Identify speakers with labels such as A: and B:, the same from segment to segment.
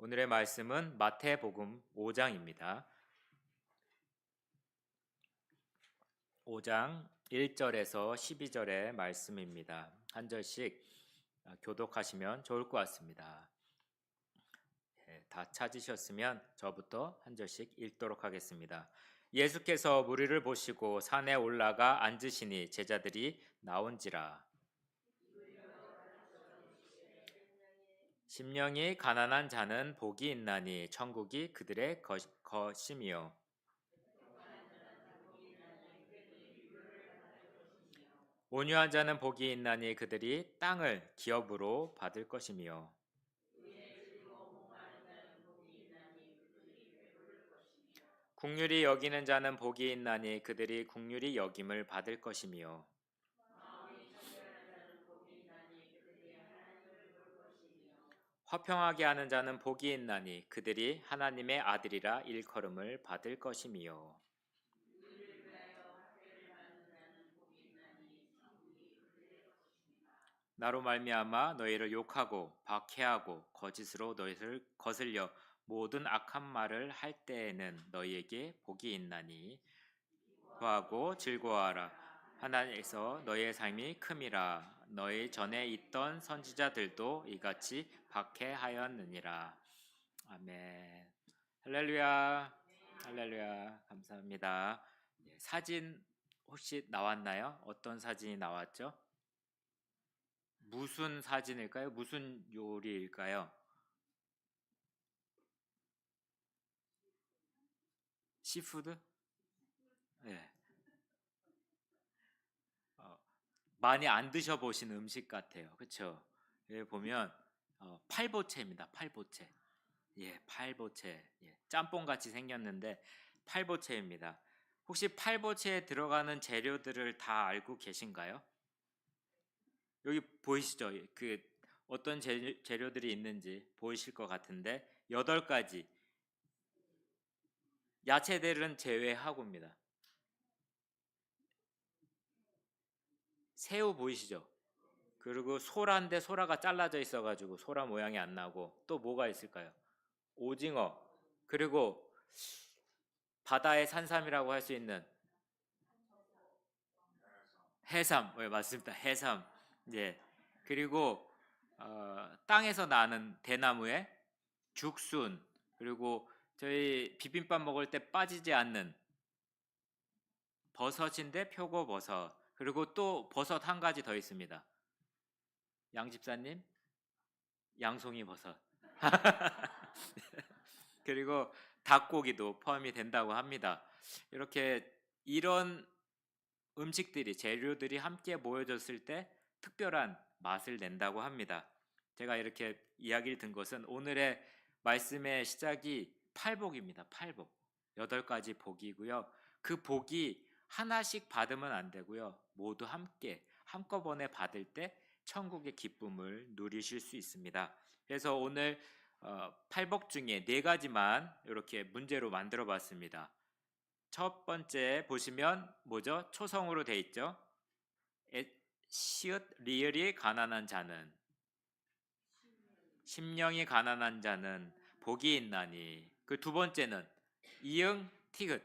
A: 오늘의 말씀은 마태복음 5장입니다. 5장 1절에서 12절의 말씀입니다. 한 절씩 어, 교독하시면 좋을 것 같습니다. 예, 다 찾으셨으면 저부터 한 절씩 읽도록 하겠습니다. 예수께서 무리를 보시고 산에 올라가 앉으시니 제자들이 나온지라 심령이 가난한 자는 복이 있나니 천국이 그들의 것- 것임이요. 온유한 자는 복이 있나니 그들이 땅을 기업으로 받을 것이며 국률이 여기는 자는 복이 있나니 그들이 국률이 여김을 받을 것이며 화평하게 하는 자는 복이 있나니 그들이 하나님의 아들이라 일컬음을 받을 것이며 나로 말미암아 너희를 욕하고 박해하고 거짓으로 너희를 거슬려 모든 악한 말을 할 때에는 너희에게 복이 있나니 기뻐하고 즐거워하라. 하나님께서 너희의 삶이 큼이라. 너희 전에 있던 선지자들도 이같이 박해하였느니라 아멘 할렐루야 할렐루야 감사합니다 예, 사진 혹시 나왔나요? 어떤 사진이 나왔죠? 무슨 사진일까요? 무슨 요리일까요? 시푸드? 네. 어, 많이 안 드셔보신 음식 같아요. 그렇죠? 보면 어, 팔보채입니다. 팔보채. 예, 팔보채. 예, 짬뽕 같이 생겼는데 팔보채입니다. 혹시 팔보채에 들어가는 재료들을 다 알고 계신가요? 여기 보이시죠? 그 어떤 재- 재료들이 있는지 보이실 것 같은데 여덟 가지 야채들은 제외하고입니다. 새우 보이시죠? 그리고 소라인데 소라가 잘라져 있어가지고 소라 모양이 안 나고 또 뭐가 있을까요? 오징어 그리고 바다의 산삼이라고 할 수 있는 해삼, 네, 맞습니다. 해삼. 예. 그리고 어, 땅에서 나는 대나무의 죽순 그리고 저희 비빔밥 먹을 때 빠지지 않는 버섯인데 표고버섯 그리고 또 버섯 한 가지 더 있습니다. 양 집사님 양송이 버섯 그리고 닭고기도 포함이 된다고 합니다. 이렇게 이런 음식들이 재료들이 함께 모여졌을 때 특별한 맛을 낸다고 합니다. 제가 이렇게 이야기를 든 것은 오늘의 말씀의 시작이 팔복입니다. 팔복. 여덟 가지 복이고요. 그 복이 하나씩 받으면 안 되고요. 모두 함께 한꺼번에 받을 때 천국의 기쁨을 누리실 수 있습니다. 그래서 오늘 어, 팔복 중에 네 가지만 이렇게 문제로 만들어 봤습니다. 첫 번째 보시면 뭐죠? 초성으로 돼 있죠. 에, 시읒 리을이 가난한 자는 심령이 가난한 자는 복이 있나니 그 두 번째는 이응 티귿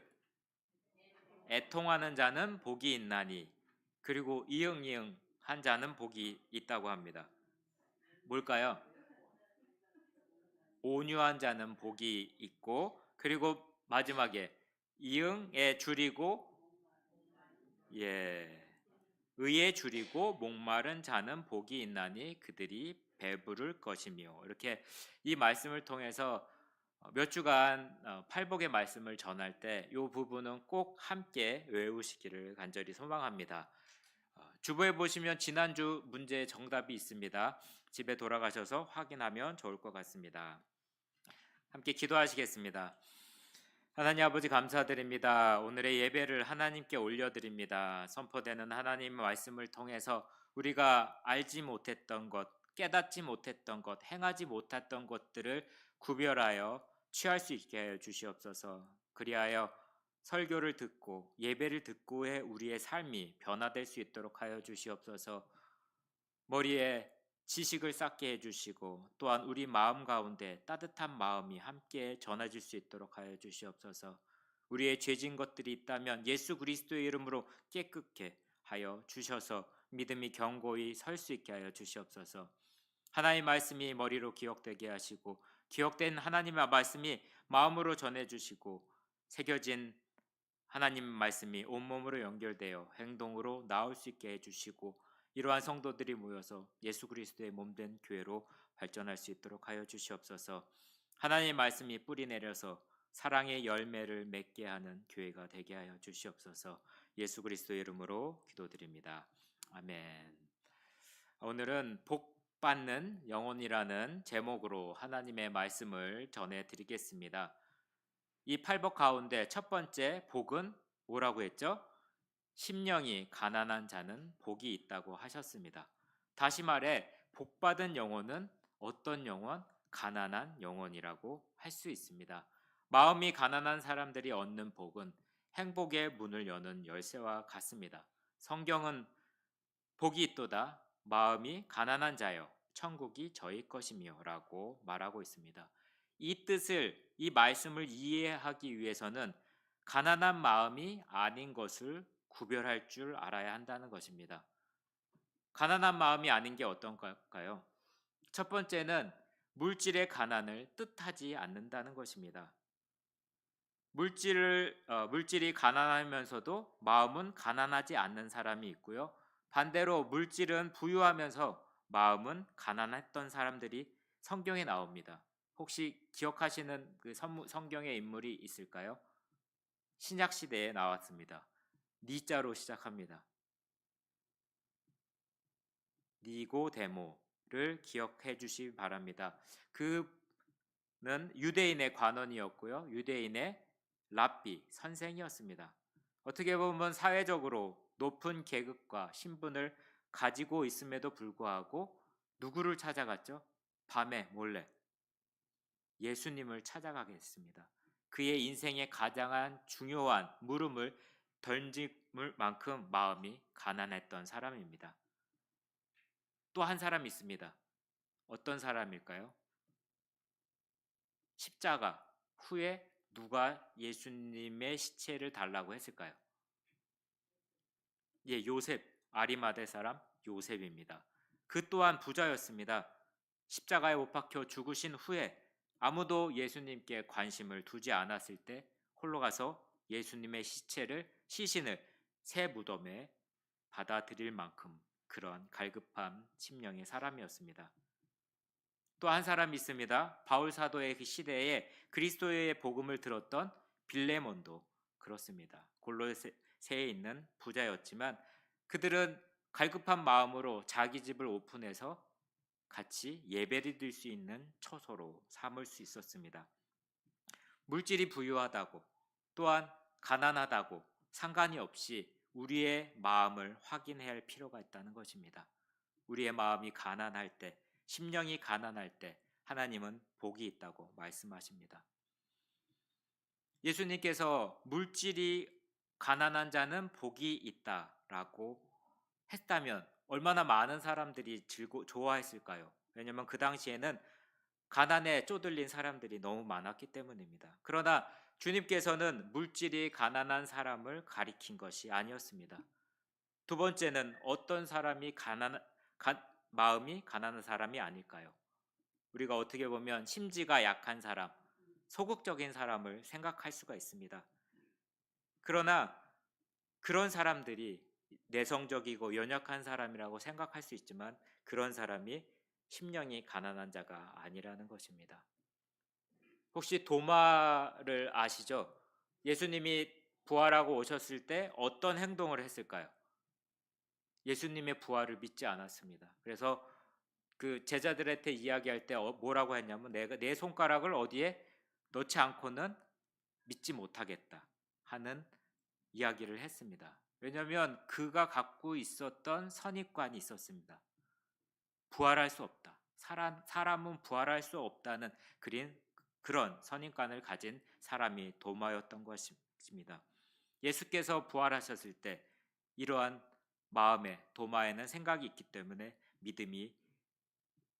A: 애통하는 자는 복이 있나니 그리고 이응 이응 한 자는 복이 있다고 합니다. 뭘까요? 온유한 자는 복이 있고 그리고 마지막에 이응에 줄이고 예 의에 줄이고 목마른 자는 복이 있나니 그들이 배부를 것이며 이렇게 이 말씀을 통해서 어, 몇 주간 어, 팔복의 말씀을 전할 때 이 부분은 꼭 함께 외우시기를 간절히 소망합니다. 어, 주보에 보시면 지난주 문제 정답이 있습니다. 집에 돌아가셔서 확인하면 좋을 것 같습니다. 함께 기도하시겠습니다. 하나님 아버지 감사드립니다. 오늘의 예배를 하나님께 올려드립니다. 선포되는 하나님 말씀을 통해서 우리가 알지 못했던 것, 깨닫지 못했던 것, 행하지 못했던 것들을 구별하여 취할 수 있게 하여 주시옵소서. 그리하여 설교를 듣고 예배를 듣고의 우리의 삶이 변화될 수 있도록 하여 주시옵소서. 머리에 지식을 쌓게 해 주시고 또한 우리 마음 가운데 따뜻한 마음이 함께 전해질 수 있도록 하여 주시옵소서. 우리의 죄진 것들이 있다면 예수 그리스도의 이름으로 깨끗게 하여 주셔서 믿음이 견고히 설 수 있게 하여 주시옵소서. 하나님 말씀이 머리로 기억되게 하시고 기억된 하나님의 말씀이 마음으로 전해 주시고 새겨진 하나님 말씀이 온몸으로 연결되어 행동으로 나올 수 있게 해 주시고 이러한 성도들이 모여서 예수 그리스도의 몸된 교회로 발전할 수 있도록 하여 주시옵소서. 하나님의 말씀이 뿌리 내려서 사랑의 열매를 맺게 하는 교회가 되게 하여 주시옵소서. 예수 그리스도의 이름으로 기도드립니다. 아멘. 오늘은 복 받는 영혼이라는 제목으로 하나님의 말씀을 전해 드리겠습니다. 이 팔복 가운데 첫 번째 복은 뭐라고 했죠? 심령이 가난한 자는 복이 있다고 하셨습니다. 다시 말해 복 받은 영혼은 어떤 영혼? 가난한 영혼이라고 할 수 있습니다. 마음이 가난한 사람들이 얻는 복은 행복의 문을 여는 열쇠와 같습니다. 성경은 복이 있도다 마음이 가난한 자여 천국이 저희 것이며라고 말하고 있습니다. 이 뜻을 이 말씀을 이해하기 위해서는 가난한 마음이 아닌 것을 구별할 줄 알아야 한다는 것입니다. 가난한 마음이 아닌 게 어떤 걸까요? 첫 번째는 물질의 가난을 뜻하지 않는다는 것입니다. 물질을 어, 물질이 가난하면서도 마음은 가난하지 않는 사람이 있고요. 반대로 물질은 부유하면서 마음은 가난했던 사람들이 성경에 나옵니다. 혹시 기억하시는 그 성경의 인물이 있을까요? 신약 시대에 나왔습니다. 니자로 시작합니다. 니고데모를 기억해 주시 바랍니다. 그는 유대인의 관원이었고요. 유대인의 랍비 선생이었습니다. 어떻게 보면 사회적으로 높은 계급과 신분을 가지고 있음에도 불구하고 누구를 찾아갔죠? 밤에 몰래 예수님을 찾아가게 했습니다. 그의 인생의 가장 중요한 물음을 던질 만큼 마음이 가난했던 사람입니다. 또 한 사람 있습니다. 어떤 사람일까요? 십자가 후에 누가 예수님의 시체를 달라고 했을까요? 예, 요셉 아리마대 사람 요셉입니다. 그 또한 부자였습니다. 십자가에 못 박혀 죽으신 후에 아무도 예수님께 관심을 두지 않았을 때 홀로 가서 예수님의 시체를 시신을 새 무덤에 받아들일 만큼 그런 갈급한 심령의 사람이었습니다. 또 한 사람이 있습니다. 바울 사도의 그 시대에 그리스도의 복음을 들었던 빌레몬도 그렇습니다. 골로새에 있는 부자였지만 그들은 갈급한 마음으로 자기 집을 오픈해서 같이 예배를 드릴 수 있는 처소로 삼을 수 있었습니다. 물질이 부유하다고 또한 가난하다고 상관이 없이 우리의 마음을 확인해야 할 필요가 있다는 것입니다. 우리의 마음이 가난할 때, 심령이 가난할 때 하나님은 복이 있다고 말씀하십니다. 예수님께서 물질이 가난한 자는 복이 있다라고 했다면 얼마나 많은 사람들이 즐거 좋아했을까요? 왜냐하면 그 당시에는 가난에 쪼들린 사람들이 너무 많았기 때문입니다. 그러나 주님께서는 물질이 가난한 사람을 가리킨 것이 아니었습니다. 두 번째는 어떤 사람이 가난 가, 마음이 가난한 사람이 아닐까요? 우리가 어떻게 보면 심지가 약한 사람, 소극적인 사람을 생각할 수가 있습니다. 그러나 그런 사람들이 내성적이고 연약한 사람이라고 생각할 수 있지만 그런 사람이 심령이 가난한 자가 아니라는 것입니다. 혹시 도마를 아시죠? 예수님이 부활하고 오셨을 때 어떤 행동을 했을까요? 예수님의 부활을 믿지 않았습니다. 그래서 그 제자들한테 이야기할 때 어, 뭐라고 했냐면 내가 내 손가락을 어디에 넣지 않고는 믿지 못하겠다 하는 이야기를 했습니다. 왜냐하면 그가 갖고 있었던 선입관이 있었습니다. 부활할 수 없다. 사람, 사람은 부활할 수 없다는 그린, 그런 선입관을 가진 사람이 도마였던 것입니다. 예수께서 부활하셨을 때 이러한 마음에 도마에는 생각이 있기 때문에 믿음이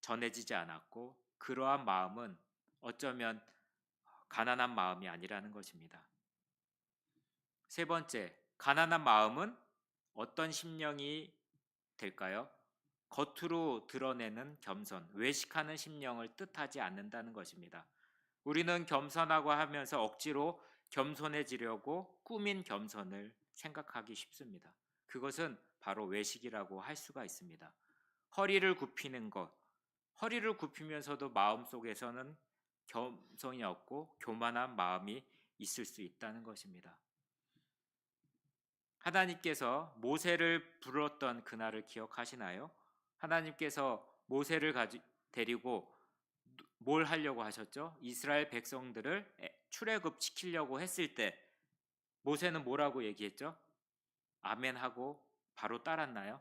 A: 전해지지 않았고 그러한 마음은 어쩌면 가난한 마음이 아니라는 것입니다. 세 번째, 가난한 마음은 어떤 심령이 될까요? 겉으로 드러내는 겸손, 외식하는 심령을 뜻하지 않는다는 것입니다. 우리는 겸손하고 하면서 억지로 겸손해지려고 꾸민 겸손을 생각하기 쉽습니다. 그것은 바로 외식이라고 할 수가 있습니다. 허리를 굽히는 것, 허리를 굽히면서도 마음 속에서는 겸손이 없고 교만한 마음이 있을 수 있다는 것입니다. 하나님께서 모세를 불렀던 그날을 기억하시나요? 하나님께서 모세를 가지, 데리고 뭘 하려고 하셨죠? 이스라엘 백성들을 출애굽 시키려고 했을 때 모세는 뭐라고 얘기했죠? 아멘 하고 바로 따랐나요?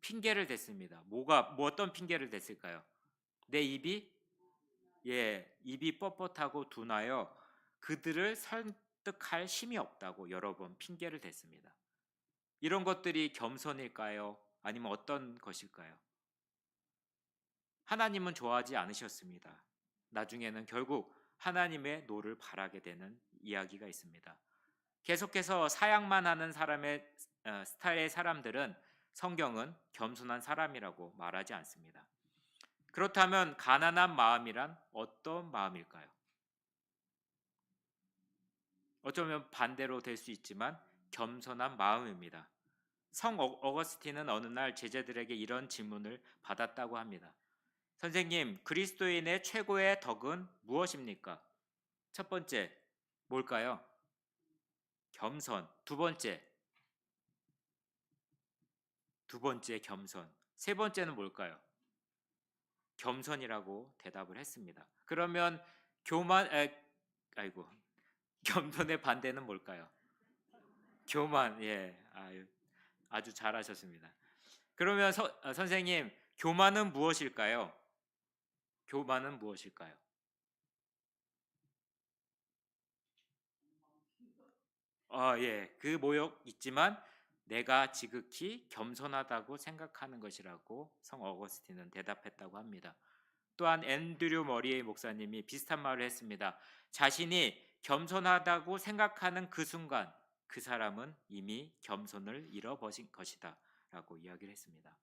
A: 핑계를 댔습니다. 뭐가 뭐 어떤 핑계를 댔을까요? 내 입이 예, 입이 뻣뻣하고 둔하여 그들을 설득할 힘이 없다고 여러 번 핑계를 댔습니다. 이런 것들이 겸손일까요? 아니면 어떤 것일까요? 하나님은 좋아하지 않으셨습니다. 나중에는 결국 하나님의 노를 바라게 되는 이야기가 있습니다. 계속해서 사양만 하는 사람의 어, 스타일의 사람들은 성경은 겸손한 사람이라고 말하지 않습니다. 그렇다면 가난한 마음이란 어떤 마음일까요? 어쩌면 반대로 될 수 있지만 겸손한 마음입니다. 성 어- 어거스틴은 어느 날 제자들에게 이런 질문을 받았다고 합니다. 선생님, 그리스도인의 최고의 덕은 무엇입니까? 첫 번째, 뭘까요? 겸손. 두 번째, 두 번째 겸손. 세 번째는 뭘까요? 겸손이라고 대답을 했습니다. 그러면 교만, 에, 아이고, 겸손의 반대는 뭘까요? 교만, 예, 아유, 아주 잘하셨습니다. 그러면 서, 어, 선생님, 교만은 무엇일까요? 교만은 무엇일까요? 아, 예, 그 모욕 있지만 내가 지극히 겸손하다고 생각하는 것이라고 성 어거스틴은 대답했다고 합니다. 또한 앤드류 머리의 목사님이 비슷한 말을 했습니다. 자신이 겸손하다고 생각하는 그 순간 그 사람은 이미 겸손을 잃어버린 것이다 라고 이야기를 했습니다.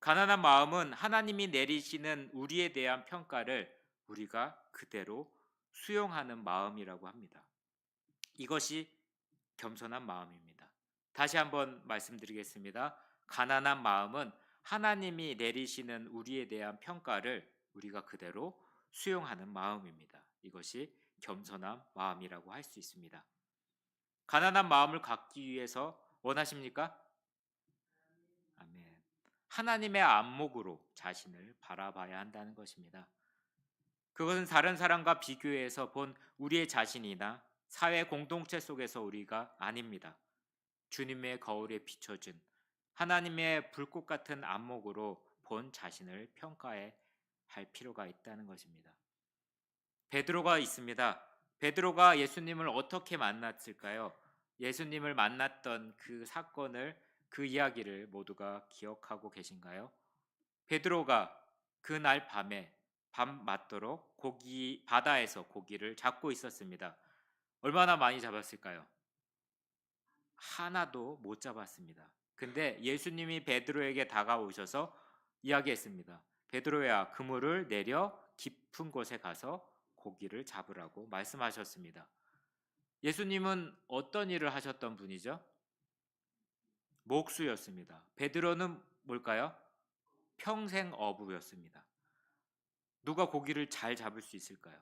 A: 가난한 마음은 하나님이 내리시는 우리에 대한 평가를 우리가 그대로 수용하는 마음이라고 합니다. 이것이 겸손한 마음입니다. 다시 한번 말씀드리겠습니다. 가난한 마음은 하나님이 내리시는 우리에 대한 평가를 우리가 그대로 수용하는 마음입니다. 이것이 겸손한 마음이라고 할 수 있습니다. 가난한 마음을 갖기 위해서 원하십니까? 아멘. 하나님의 안목으로 자신을 바라봐야 한다는 것입니다. 그것은 다른 사람과 비교해서 본 우리의 자신이나 사회 공동체 속에서 우리가 아닙니다. 주님의 거울에 비춰준 하나님의 불꽃 같은 안목으로 본 자신을 평가해 할 필요가 있다는 것입니다. 베드로가 있습니다. 베드로가 예수님을 어떻게 만났을까요? 예수님을 만났던 그 사건을 그 이야기를 모두가 기억하고 계신가요? 베드로가 그날 밤에 밤 맞도록 고기 바다에서 고기를 잡고 있었습니다. 얼마나 많이 잡았을까요? 하나도 못 잡았습니다. 근데 예수님이 베드로에게 다가오셔서 이야기했습니다. 베드로야, 그물을 내려 깊은 곳에 가서 고기를 잡으라고 말씀하셨습니다. 예수님은 어떤 일을 하셨던 분이죠? 목수였습니다. 베드로는 뭘까요? 평생 어부였습니다. 누가 고기를 잘 잡을 수 있을까요?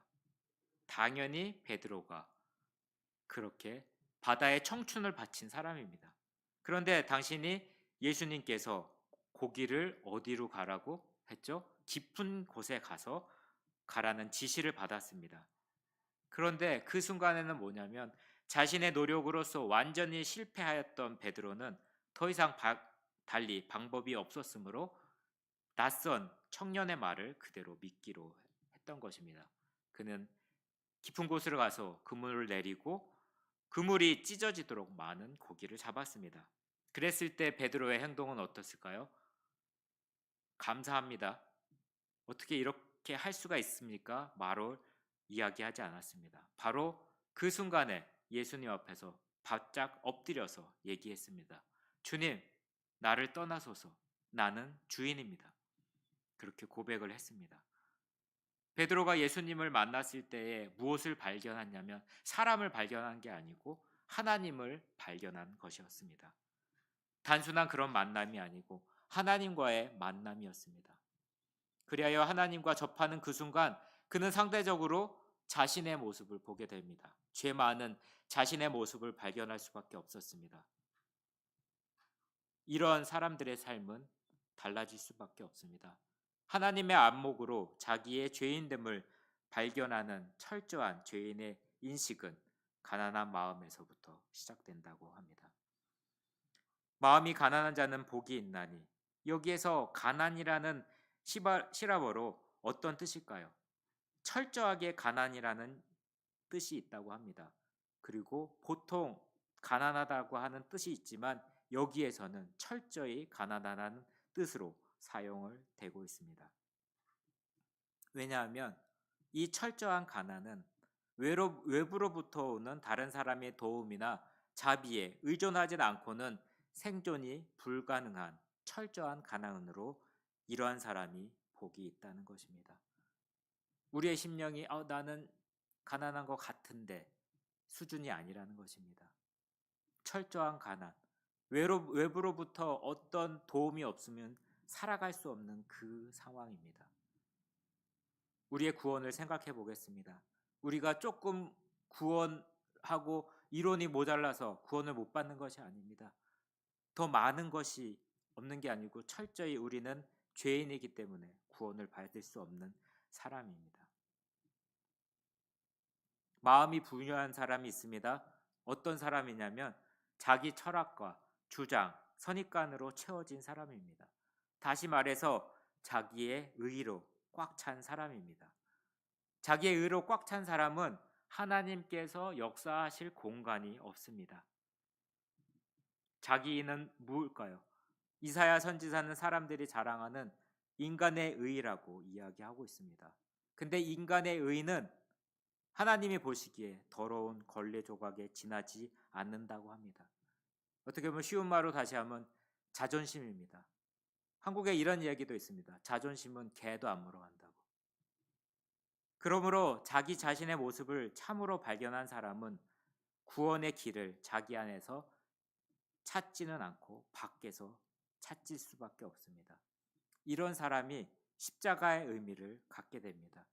A: 당연히 베드로가 그렇게 바다에 청춘을 바친 사람입니다. 그런데 당신이 예수님께서 고기를 어디로 가라고 했죠? 깊은 곳에 가서 가라는 지시를 받았습니다. 그런데 그 순간에는 뭐냐면 자신의 노력으로서 완전히 실패하였던 베드로는 더 이상 바, 달리 방법이 없었으므로 낯선 청년의 말을 그대로 믿기로 했던 것입니다. 그는 깊은 곳으로 가서 그물을 내리고 그물이 찢어지도록 많은 고기를 잡았습니다. 그랬을 때 베드로의 행동은 어떻을까요? 감사합니다. 어떻게 이렇게 할 수가 있습니까? 말을 이야기하지 않았습니다. 바로 그 순간에 예수님 앞에서 바짝 엎드려서 얘기했습니다. 주님, 나를 떠나소서. 나는 주인입니다. 그렇게 고백을 했습니다. 베드로가 예수님을 만났을 때에 무엇을 발견하냐면 사람을 발견한 게 아니고 하나님을 발견한 것이었습니다. 단순한 그런 만남이 아니고 하나님과의 만남이었습니다. 그리하여 하나님과 접하는 그 순간 그는 상대적으로 자신의 모습을 보게 됩니다. 죄 많은 자신의 모습을 발견할 수밖에 없었습니다. 이러한 사람들의 삶은 달라질 수밖에 없습니다. 하나님의 안목으로 자기의 죄인됨을 발견하는 철저한 죄인의 인식은 가난한 마음에서부터 시작된다고 합니다. 마음이 가난한 자는 복이 있나니 여기에서 가난이라는 시라버로 어떤 뜻일까요? 철저하게 가난이라는 뜻이 있다고 합니다. 그리고 보통 가난하다고 하는 뜻이 있지만 여기에서는 철저히 가난하다는 뜻으로 사용을 되고 있습니다. 왜냐하면 이 철저한 가난은 외로, 외부로부터 오는 다른 사람의 도움이나 자비에 의존하지 않고는 생존이 불가능한 철저한 가난으로 이러한 사람이 복이 있다는 것입니다. 우리의 심령이 어, 나는 가난한 것 같은데 수준이 아니라는 것입니다. 철저한 가난, 외로, 외부로부터 어떤 도움이 없으면 살아갈 수 없는 그 상황입니다. 우리의 구원을 생각해 보겠습니다. 우리가 조금 구원하고 이론이 모자라서 구원을 못 받는 것이 아닙니다. 더 많은 것이 없는 게 아니고 철저히 우리는 죄인이기 때문에 구원을 받을 수 없는 사람입니다. 마음이 분유한 사람이 있습니다. 어떤 사람이냐면 자기 철학과 주장, 선입관으로 채워진 사람입니다. 다시 말해서 자기의 의로 꽉 찬 사람입니다. 자기의 의로 꽉 찬 사람은 하나님께서 역사하실 공간이 없습니다. 자기는 무엇일까요? 이사야 선지자는 사람들이 자랑하는 인간의 의라고 이야기하고 있습니다. 근데 인간의 의는 하나님이 보시기에 더러운 걸레 조각에 지나지 않는다고 합니다. 어떻게 보면 쉬운 말로 다시 하면 자존심입니다. 한국에 이런 이야기도 있습니다. 자존심은 개도 안 물어간다고. 그러므로 자기 자신의 모습을 참으로 발견한 사람은 구원의 길을 자기 안에서 찾지는 않고 밖에서 찾질 수밖에 없습니다. 이런 사람이 십자가의 의미를 갖게 됩니다.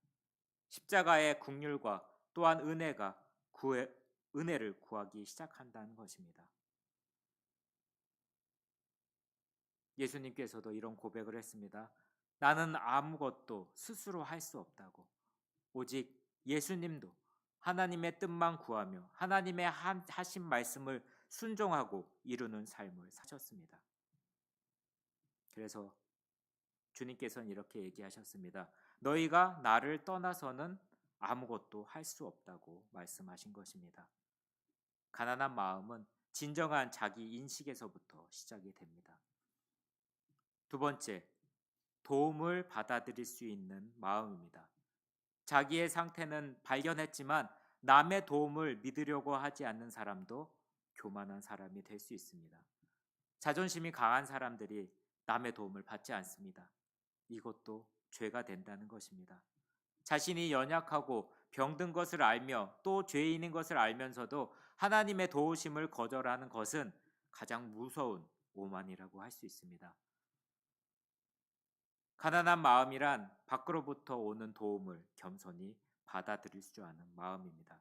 A: 십자가의 국률과 또한 은혜가 구해, 은혜를 구하기 시작한다는 것입니다. 예수님께서도 이런 고백을 했습니다. 나는 아무것도 스스로 할 수 없다고. 오직 예수님도 하나님의 뜻만 구하며 하나님의 하신 말씀을 순종하고 이루는 삶을 사셨습니다. 그래서 주님께서는 이렇게 얘기하셨습니다. 너희가 나를 떠나서는 아무것도 할 수 없다고 말씀하신 것입니다. 가난한 마음은 진정한 자기 인식에서부터 시작이 됩니다. 두 번째, 도움을 받아들일 수 있는 마음입니다. 자기의 상태는 발견했지만 남의 도움을 믿으려고 하지 않는 사람도 교만한 사람이 될 수 있습니다. 자존심이 강한 사람들이 남의 도움을 받지 않습니다. 이것도 죄가 된다는 것입니다. 자신이 연약하고 병든 것을 알며 또 죄인인 것을 알면서도 하나님의 도우심을 거절하는 것은 가장 무서운 오만이라고 할 수 있습니다. 가난한 마음이란 밖으로부터 오는 도움을 겸손히 받아들일 줄 아는 마음입니다.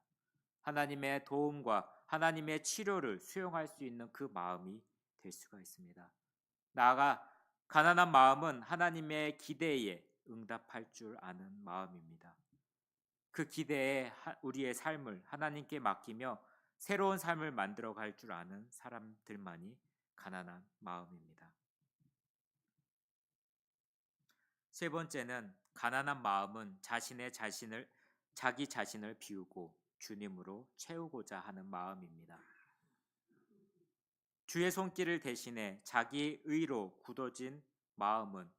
A: 하나님의 도움과 하나님의 치료를 수용할 수 있는 그 마음이 될 수가 있습니다. 나아가 가난한 마음은 하나님의 기대에 응답할 줄 아는 마음입니다. 그 기대에 우리의 삶을 하나님께 맡기며 새로운 삶을 만들어 갈 줄 아는 사람들만이 가난한 마음입니다. 세 번째는 가난한 마음은 자신의 자신을 자기 자신을 비우고 주님으로 채우고자 하는 마음입니다. 주의 손길을 대신해 자기 의로 굳어진 마음은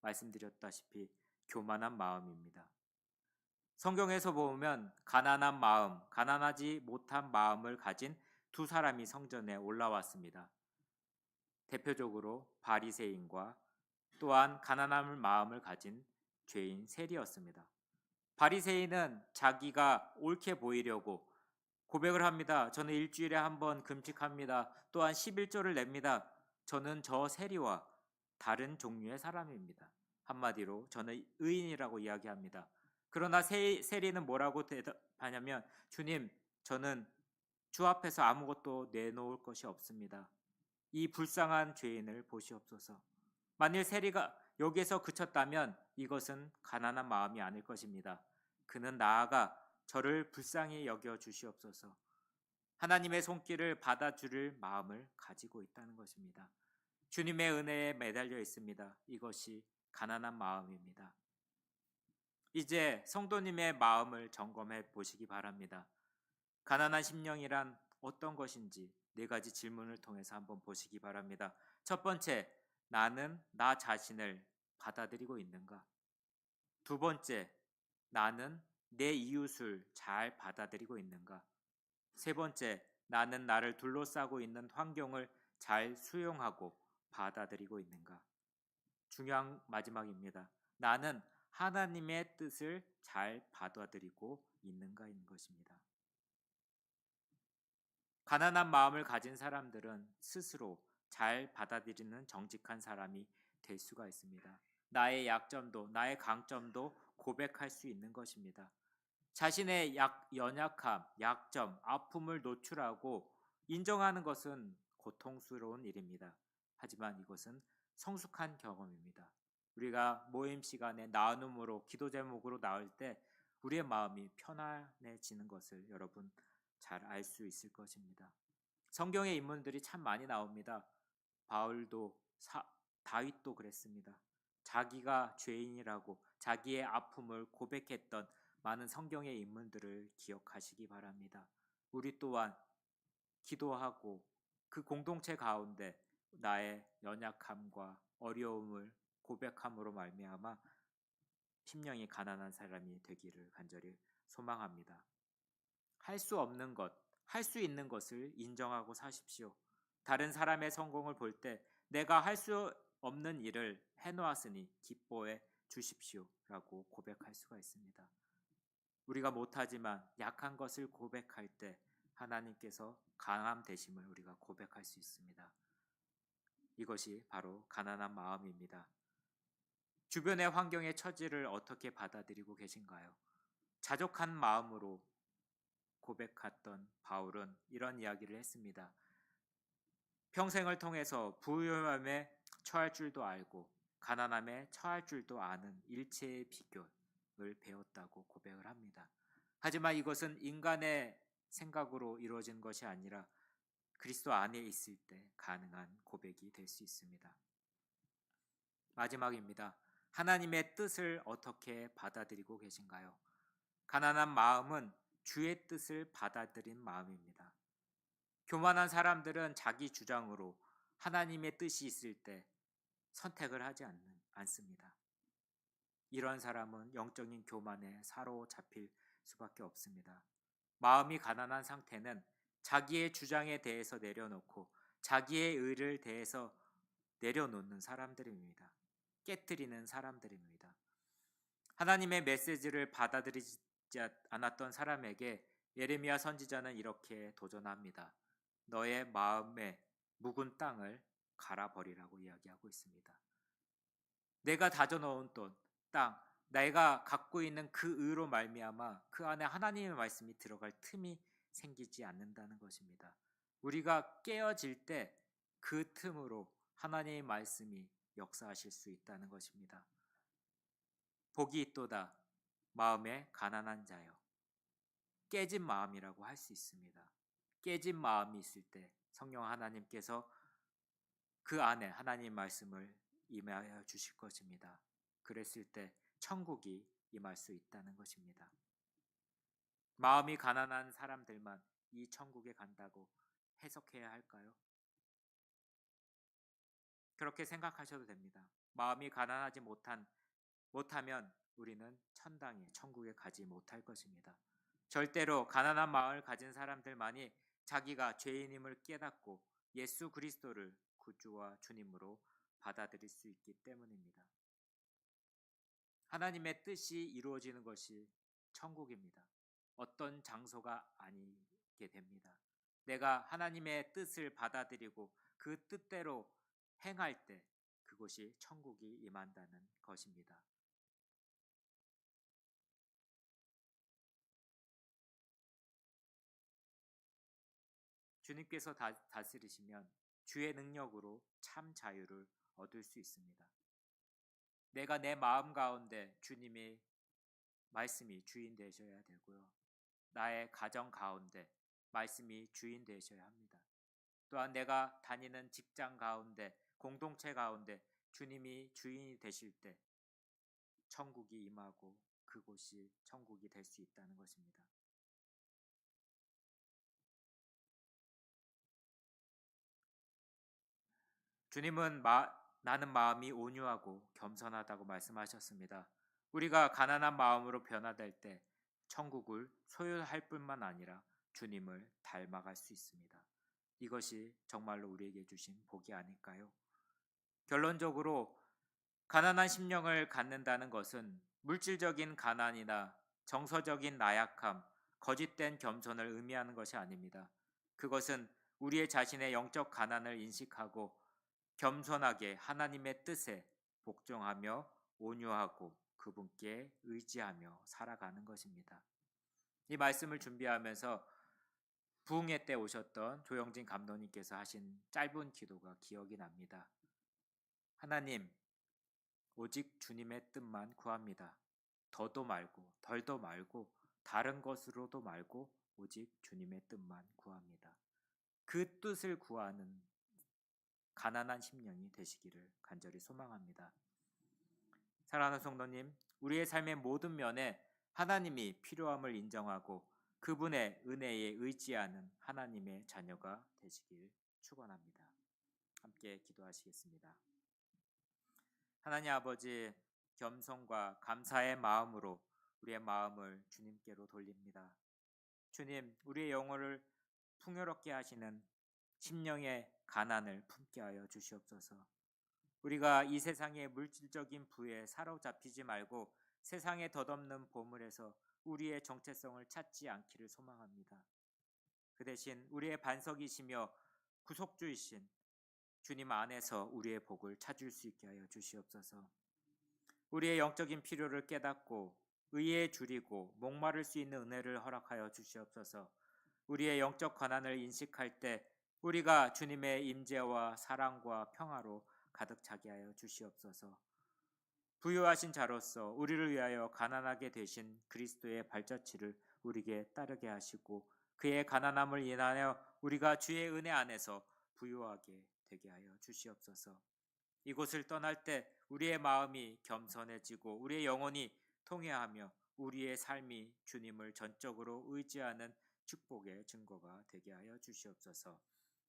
A: 말씀드렸다시피 교만한 마음입니다. 성경에서 보면 가난한 마음, 가난하지 못한 마음을 가진 두 사람이 성전에 올라왔습니다. 대표적으로 바리새인과 또한 가난한 마음을 가진 죄인 셀이었습니다. 바리새인은 자기가 옳게 보이려고 고백을 합니다. 저는 일주일에 한 번 금식합니다. 또한 11조를 냅니다. 저는 저 세리와 다른 종류의 사람입니다. 한마디로 저는 의인이라고 이야기합니다. 그러나 세, 세리는 뭐라고 대답하냐면 주님 저는 주 앞에서 아무것도 내놓을 것이 없습니다. 이 불쌍한 죄인을 보시옵소서. 만일 세리가 여기에서 그쳤다면 이것은 가난한 마음이 아닐 것입니다. 그는 나아가 저를 불쌍히 여겨 주시옵소서. 하나님의 손길을 받아주릴 마음을 가지고 있다는 것입니다. 주님의 은혜에 매달려 있습니다. 이것이 가난한 마음입니다. 이제 성도님의 마음을 점검해 보시기 바랍니다. 가난한 심령이란 어떤 것인지 네 가지 질문을 통해서 한번 보시기 바랍니다. 첫 번째, 나는 나 자신을 받아들이고 있는가? 두 번째, 나는 내 이웃을 잘 받아들이고 있는가? 세 번째, 나는 나를 둘러싸고 있는 환경을 잘 수용하고 받아들이고 있는가? 중요한 마지막입니다. 나는 하나님의 뜻을 잘 받아들이고 있는가인 것입니다. 가난한 마음을 가진 사람들은 스스로 잘 받아들이는 정직한 사람이 될 수가 있습니다. 나의 약점도 나의 강점도 고백할 수 있는 것입니다. 자신의 약, 연약함, 약점, 아픔을 노출하고 인정하는 것은 고통스러운 일입니다. 하지만 이것은 성숙한 경험입니다. 우리가 모임 시간에 나눔으로 기도 제목으로 나올 때 우리의 마음이 편안해지는 것을 여러분 잘 알 수 있을 것입니다. 성경의 인물들이 참 많이 나옵니다. 바울도 사, 다윗도 그랬습니다. 자기가 죄인이라고 자기의 아픔을 고백했던 많은 성경의 인물들을 기억하시기 바랍니다. 우리 또한 기도하고 그 공동체 가운데 나의 연약함과 어려움을 고백함으로 말미암아 심령이 가난한 사람이 되기를 간절히 소망합니다. 할 수 없는 것, 할 수 있는 것을 인정하고 사십시오. 다른 사람의 성공을 볼 때 내가 할 수 없는 일을 해놓았으니 기뻐해 주십시오 라고 고백할 수가 있습니다. 우리가 못하지만 약한 것을 고백할 때 하나님께서 강함 되심을 우리가 고백할 수 있습니다. 이것이 바로 가난한 마음입니다. 주변의 환경의 처지를 어떻게 받아들이고 계신가요? 자족한 마음으로 고백했던 바울은 이런 이야기를 했습니다. 평생을 통해서 부유함에 처할 줄도 알고 가난함에 처할 줄도 아는 일체의 비결을 배웠다고 고백을 합니다. 하지만 이것은 인간의 생각으로 이루어진 것이 아니라 그리스도 안에 있을 때 가능한 고백이 될 수 있습니다. 마지막입니다. 하나님의 뜻을 어떻게 받아들이고 계신가요? 가난한 마음은 주의 뜻을 받아들인 마음입니다. 교만한 사람들은 자기 주장으로 하나님의 뜻이 있을 때 선택을 하지 않는, 않습니다. 이런 사람은 영적인 교만에 사로잡힐 수밖에 없습니다. 마음이 가난한 상태는 자기의 주장에 대해서 내려놓고 자기의 의를 대해서 내려놓는 사람들입니다. 깨뜨리는 사람들입니다. 하나님의 메시지를 받아들이지 않았던 사람에게 예레미야 선지자는 이렇게 도전합니다. 너의 마음에 묵은 땅을 갈아버리라고 이야기하고 있습니다. 내가 다져놓은 돈, 땅, 내가 갖고 있는 그 의로 말미암아 그 안에 하나님의 말씀이 들어갈 틈이 생기지 않는다는 것입니다. 우리가 깨어질 때 그 틈으로 하나님의 말씀이 역사하실 수 있다는 것입니다. 복이 있도다 마음에 가난한 자여 깨진 마음이라고 할 수 있습니다. 깨진 마음이 있을 때 성령 하나님께서 그 안에 하나님 말씀을 임하여 주실 것입니다. 그랬을 때 천국이 임할 수 있다는 것입니다. 마음이 가난한 사람들만 이 천국에 간다고 해석해야 할까요? 그렇게 생각하셔도 됩니다. 마음이 가난하지 못한 못하면 우리는 천당에 천국에 가지 못할 것입니다. 절대로 가난한 마음을 가진 사람들만이 자기가 죄인임을 깨닫고 예수 그리스도를 구주와 주님으로 받아들일 수 있기 때문입니다. 하나님의 뜻이 이루어지는 것이 천국입니다. 어떤 장소가 아니게 됩니다. 내가 하나님의 뜻을 받아들이고 그 뜻대로 행할 때 그곳이 천국이 임한다는 것입니다. 주님께서 다, 다스리시면 주의 능력으로 참 자유를 얻을 수 있습니다. 내가 내 마음 가운데 주님의 말씀이 주인 되셔야 되고요. 나의 가정 가운데 말씀이 주인 되셔야 합니다. 또한 내가 다니는 직장 가운데 공동체 가운데 주님이 주인이 되실 때 천국이 임하고 그곳이 천국이 될 수 있다는 것입니다. 주님은 마, 나는 마음이 온유하고 겸손하다고 말씀하셨습니다. 우리가 가난한 마음으로 변화될 때 천국을 소유할 뿐만 아니라 주님을 닮아갈 수 있습니다. 이것이 정말로 우리에게 주신 복이 아닐까요? 결론적으로 가난한 심령을 갖는다는 것은 물질적인 가난이나 정서적인 나약함, 거짓된 겸손을 의미하는 것이 아닙니다. 그것은 우리의 자신의 영적 가난을 인식하고 겸손하게 하나님의 뜻에 복종하며 온유하고 그분께 의지하며 살아가는 것입니다. 이 말씀을 준비하면서 부흥회 때 오셨던 조영진 감독님께서 하신 짧은 기도가 기억이 납니다. 하나님, 오직 주님의 뜻만 구합니다. 더도 말고, 덜도 말고, 다른 것으로도 말고, 오직 주님의 뜻만 구합니다. 그 뜻을 구하는 가난한 심령이 되시기를 간절히 소망합니다. 사랑하는 성도님, 우리의 삶의 모든 면에 하나님이 필요함을 인정하고 그분의 은혜에 의지하는 하나님의 자녀가 되시길 축원합니다. 함께 기도하시겠습니다. 하나님 아버지 겸손과 감사의 마음으로 우리의 마음을 주님께로 돌립니다. 주님, 우리의 영혼을 풍요롭게 하시는 심령의 가난을 품게 하여 주시옵소서. 우리가 이 세상의 물질적인 부에 사로잡히지 말고 세상에 덧없는 보물에서 우리의 정체성을 찾지 않기를 소망합니다. 그 대신 우리의 반석이시며 구속주이신 주님 안에서 우리의 복을 찾을 수 있게 하여 주시옵소서. 우리의 영적인 필요를 깨닫고 의에 줄이고 목마를 수 있는 은혜를 허락하여 주시옵소서. 우리의 영적 권한을 인식할 때 우리가 주님의 임재와 사랑과 평화로 가득 차게 하여 주시옵소서. 부유하신 자로서 우리를 위하여 가난하게 되신 그리스도의 발자취를 우리에게 따르게 하시고 그의 가난함을 인하여 우리가 주의 은혜 안에서 부유하게 되게 하여 주시옵소서. 이곳을 떠날 때 우리의 마음이 겸손해지고 우리의 영혼이 통회하며 우리의 삶이 주님을 전적으로 의지하는 축복의 증거가 되게 하여 주시옵소서.